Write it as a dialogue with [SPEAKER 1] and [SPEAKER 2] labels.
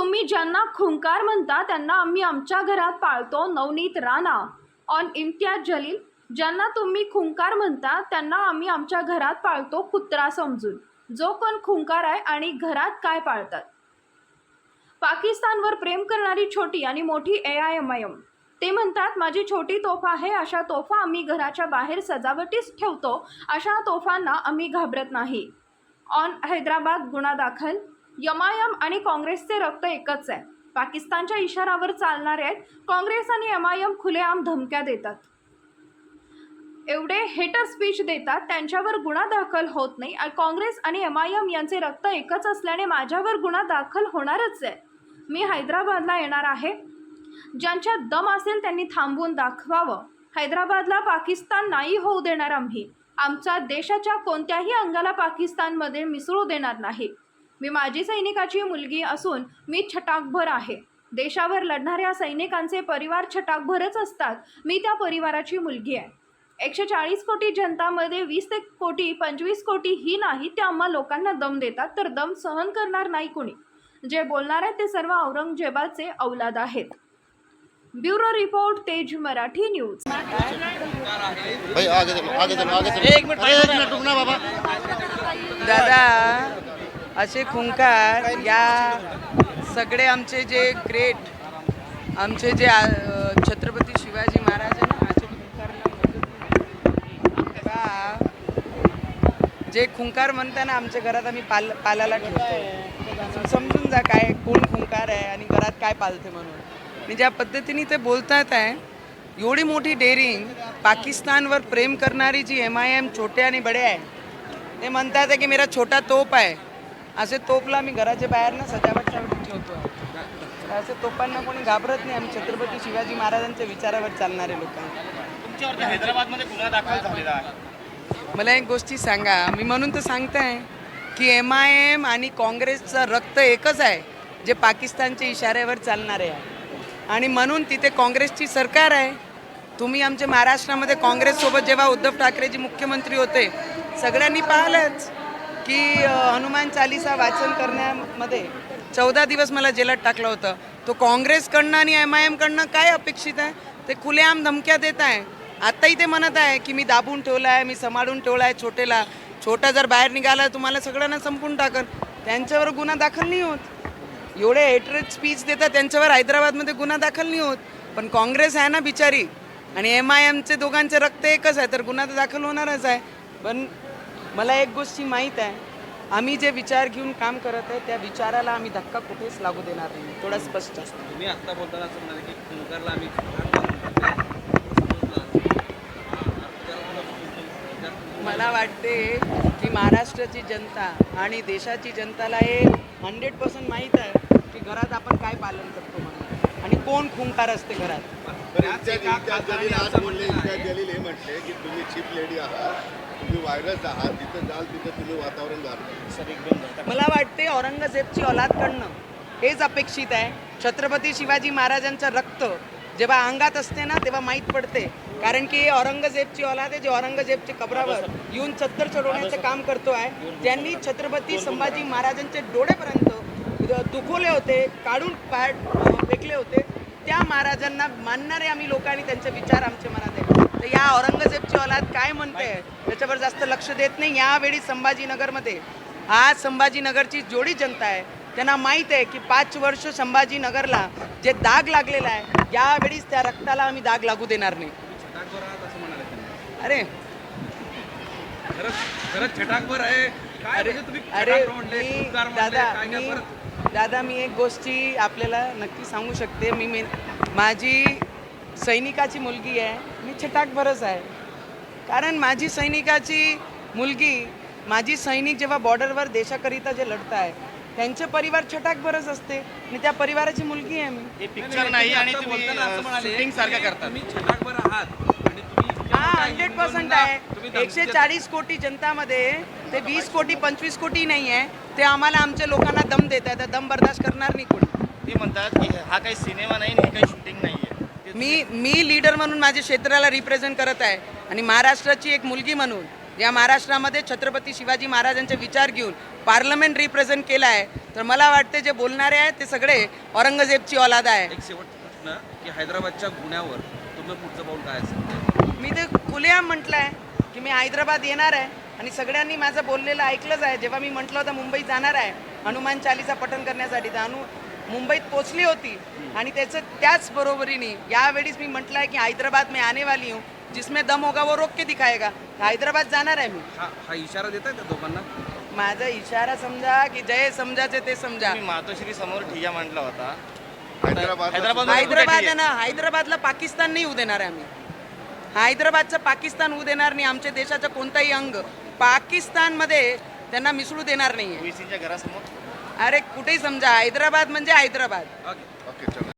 [SPEAKER 1] तुम्ही ज्यांना खुंकार म्हणता त्यांना आम्ही आमच्या घरात पाळतो नवनीत राणा. ऑन इम्तियाज जलील ज्यांना तुम्ही खुंकार म्हणता त्यांना आम्ही आमच्या घरात पाळतो कुत्रा समजून. जो कोण खुंकार आहे आणि घरात काय पाळतात. पाकिस्तानवर प्रेम करणारी छोटी आणि मोठी A I M I M ते म्हणतात माझी छोटी तोफा आहे अशा तोफा आम्ही घराच्या बाहेर सजावटीस ठेवतो अशा तोफांना आम्ही घाबरत नाही. ऑन हैदराबाद गुन्हा दाखल. यमायम आणि काँग्रेसचे रक्त एकच आहे. पाकिस्तानच्या इशारावर चालणारे आहेत. काँग्रेस आणि एमआयएम खुलेआम धमक्या देतात. एवढे हेटर स्पीच देतात त्यांच्यावर गुन्हा दाखल होत नाही. आणि काँग्रेस आणि एम आय एम यांचे रक्त एकच असल्याने माझ्यावर गुन्हा दाखल होणारच आहे. मी हैदराबादला येणार आहे. ज्यांच्या दम असेल त्यांनी थांबवून दाखवावं. हैदराबादला पाकिस्तान नाही होऊ देणार आम्ही. आमच्या देशाच्या कोणत्याही अंगाला पाकिस्तानमध्ये मिसळू देणार नाही. मी माजी सैनिकाची मुलगी असून मी छटाकभर आहे. देशावर लढणाऱ्या सैनिकांचे परिवार छटाकभरच असतात. मी त्या परिवाराची मुलगी आहे. एकशे चाळीस कोटी जनतामध्ये वीस ते कोटी पंचवीस कोटी ही नाही ते आम्हा लोकांना दम देतात तर दम सहन करणार नाही कोणी. जे बोलणार आहेत ते सर्व औरंगजेबाचे औलाद आहेत. ब्युरो रिपोर्ट तेज मराठी न्यूज.
[SPEAKER 2] भाई आगे चलो आगे चलो आगे चलो।
[SPEAKER 3] एक मिनट,
[SPEAKER 2] अरे एक मिनट रुकना बाबा।
[SPEAKER 3] दादा असे खुंकार या सगळे आमचे जे ग्रेट आमचे जे छत्रपती शिवाजी महाराज आहे ना असे खुंकारला जे खुंकार म्हणताना आमच्या घरात आम्ही पाल पालाला ठेवतो. समजून जा काय कोण खुंकार आहे आणि घरात काय पालते म्हणून. म्हणजे आणि ज्या पद्धतीने ते बोलतात आहे. एवढी मोठी डेअरिंग पाकिस्तानवर प्रेम करणारी जी एम आय एम छोटे आणि बडे आहे ते म्हणतात आहे की मेरा छोटा तोप आहे. असे तोपला मी घराच्या बाहेर ना सजावटसाठी ठेवतो असे तोपांना कोणी घाबरत नाही आम्ही छत्रपती शिवाजी महाराजांच्या विचारावर चालणारे लोक.
[SPEAKER 4] तुमच्यावरती हैदराबादमध्ये गुन्हा दाखल झालेला आहे.
[SPEAKER 3] मला एक गोष्टी सांगा. मी म्हणून तर सांगताय की एम आय एम आणि काँग्रेसचं रक्त एकच आहे जे पाकिस्तानच्या इशाऱ्यावर चालणारे आहे. आणि म्हणून तिथे काँग्रेसची सरकार आहे. तुम्ही आमच्या महाराष्ट्रामध्ये काँग्रेससोबत जेव्हा उद्धव ठाकरेजी मुख्यमंत्री होते सगळ्यांनी पाहिलंच. की हनुमान चालिसा वाचन करण्यामध्ये चौदा दिवस मला जेलात टाकलं होतं. तो काँग्रेसकडनं आणि एम आय एमकडनं काय अपेक्षित आहे? ते खुलेआम धमक्या देत आहे. आत्ताही ते म्हणत आहे की मी दाबून ठेवला आहे मी सांभाळून ठेवला आहे छोटेला. छोटा जर बाहेर निघाला तुम्हाला सगळ्यांना संपून टाकन. त्यांच्यावर गुन्हा दाखल नाही होत. एवढे हेटरेट स्पीच देतात त्यांच्यावर हैदराबादमध्ये गुन्हा दाखल नाही होत. पण काँग्रेस आहे ना बिचारी. आणि एम आय एमचे दोघांचे रक्त एकच आहे तर गुन्हा तर दाखल होणारच आहे. पण मला एक गोष्टी माहीत आहे. आम्ही जे विचार घेऊन काम करत आहे त्या विचाराला आम्ही धक्का कुठेच लागू देणार नाही. थोडं स्पष्ट असतं.
[SPEAKER 4] तुम्ही आत्ता बोलताना असं म्हणाले की खुंकारला आम्ही
[SPEAKER 3] मला वाटते की महाराष्ट्राची जनता आणि देशाची जनताला हे हंड्रेड पर्सेंट माहीत आहे की घरात आपण काय पालन करतो आणि कोण खुंकार असते घरात?
[SPEAKER 2] हे म्हटले की तुम्ही चीफ लेडी आहात तुम्ही व्हायरस आहात जिथं जाल तिथं तुम्ही वातावरण
[SPEAKER 4] सर
[SPEAKER 3] मला वाटते औरंगजेबची औलादकडनं हेच अपेक्षित आहे. छत्रपती शिवाजी महाराजांचं रक्त जेव्हा अंगात असते ना तेव्हा माहीत पडते. कारण की औरंगजेबची औलाद आहे जे औरंगजेबच्या कबरावर येऊन चत्तर चढवण्याचं काम करतो आहे ज्यांनी छत्रपती संभाजी महाराजांचे डोळेपर्यंत दुखवले होते काढून पाड अं, फेकले होते. त्या महाराजांना मानणारे आम्ही लोक आणि त्यांचे विचार आमच्या मनात आहे तर या औरंगजेबची औलाद काय म्हणते त्याच्यावर जास्त लक्ष देत नाही. यावेळी संभाजीनगरमध्ये आज संभाजीनगरची जेवढी जनता आहे. त्यांना माहीत आहे की पाच वर्ष संभाजीनगरला जे दाग लागलेला आहे यावेळीच त्या रक्ताला आम्ही दाग लागू देणार नाही. अरे.
[SPEAKER 4] खरंच खरंच छटाकवर आहे. काय
[SPEAKER 3] अरे
[SPEAKER 4] म्हणजे
[SPEAKER 3] दादा मी दादा मी एक गोष्टी आपल्याला नक्की सांगू शकते. मी मी माझी सैनिकाची मुलगी आहे. मी छटाकभरच आहे. कारण माझी सैनिकाची मुलगी माझी सैनिक जेव्हा बॉर्डरवर देशाकरिता जे लढत आहे त्यांचे परिवार छटाकभरच असते. आणि त्या परिवाराची मुलगी आहे मी.
[SPEAKER 4] हे पिक्चर नाही आणि तुम्ही शूटिंग सारखं करता
[SPEAKER 5] तुम्ही छटाकभर आहात.
[SPEAKER 3] हंड्रेड पर्सेंट आहे. एकशे चाळीस कोटी जनतामध्ये ते वीस कोटी पंचवीस कोटी नाही आहे. ते आम्हाला आमच्या लोकांना दम देत आहे तर दम बर्दाश्त करणार नाही कोणी.
[SPEAKER 4] ते म्हणतात की हा काही सिनेमा नाही आणि हे काही शूटिंग नाही आहे.
[SPEAKER 3] मी मी लीडर म्हणून माझ्या क्षेत्राला रिप्रेझेंट करत आहे. आणि महाराष्ट्राची एक मुलगी म्हणून या महाराष्ट्रामध्ये छत्रपती शिवाजी महाराजांचे विचार घेऊन पार्लमेंट रिप्रेझेंट केला आहे. तर मला वाटते जे बोलणारे आहेत ते सगळे औरंगजेबची औलाद आहे.
[SPEAKER 5] एक शेवटचा प्रश्न की हैदराबादच्या गुन्ह्यावर तुम्ही पुढचं पाऊल काय असेल?
[SPEAKER 3] मी ते खुलेआम म्हटलं आहे की मी हैदराबाद येणार आहे आणि सगळ्यांनी माझं बोललेलं ऐकलंच आहे. जेव्हा मी म्हटलं होतं मुंबईत जाणार आहे हनुमान चालीसा पठण करण्यासाठी तर मुंबईत पोचली होती. आणि त्याचं त्याच बरोबरीने यावेळीस मी म्हटलं आहे की हैदराबाद में आने वाली हूँ जिसमें दम होगा वो रोक के दिखाएगा. हैदराबाद जाणार आहे मी.
[SPEAKER 5] हा हा इशारा देत आहे त्या दोघांना?
[SPEAKER 3] माझा इशारा समजा की जय समजाचे ते समजा.
[SPEAKER 4] तुम्ही मातोश्री समोर ठिया मांडला होता.
[SPEAKER 2] हैदराबाद
[SPEAKER 4] हैदराबाद
[SPEAKER 3] हैदराबाद आहे ना हैदराबादला पाकिस्तान नाही येऊ देणार आहे आम्ही. हैदराबादचं पाकिस्तान होऊ देणार नाही आमच्या देशाचं कोणताही अंग. पाकिस्तानमध्ये त्यांना मिसळू देणार नाही अरे कुठेही समजा हैदराबाद म्हणजे हैदराबाद.
[SPEAKER 5] ओके
[SPEAKER 2] ओके चला.